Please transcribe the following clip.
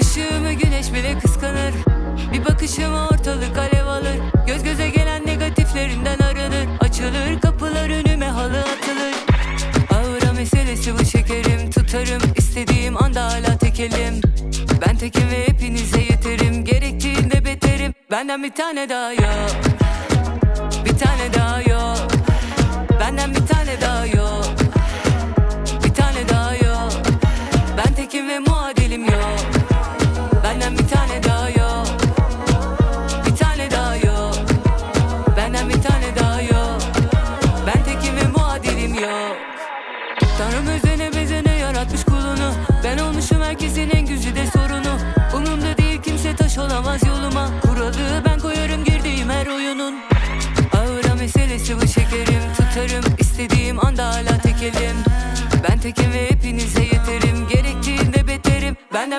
Işığımı güneş bile kıskanır. Bir bakışımı ortalık alev alır. Göz göze gelen negatiflerinden aranır Açılır kapılar önüme halı atılır. Aura meselesi bu şekerim. Tutarım istediğim anda hala tekelim Ben tekim ve hepinize yeterim. Gerektiğinde beterim. Benden bir tane daha yok. Bir tane daha yok. Benden bir tane daha yok. Bir tane daha yok. Ben tekim ve muadilim yok yok. Tanrım özene bezene yaratmış kulunu. Ben olmuşum herkesin en güzide sorunu. Umumda değil kimse taş olamaz yoluma. Kuralı ben koyarım girdiğim her oyunun. Aura meselesi bu şekerim. Tutarım istediğim anda hala tekelim. Ben tekim ve hepinize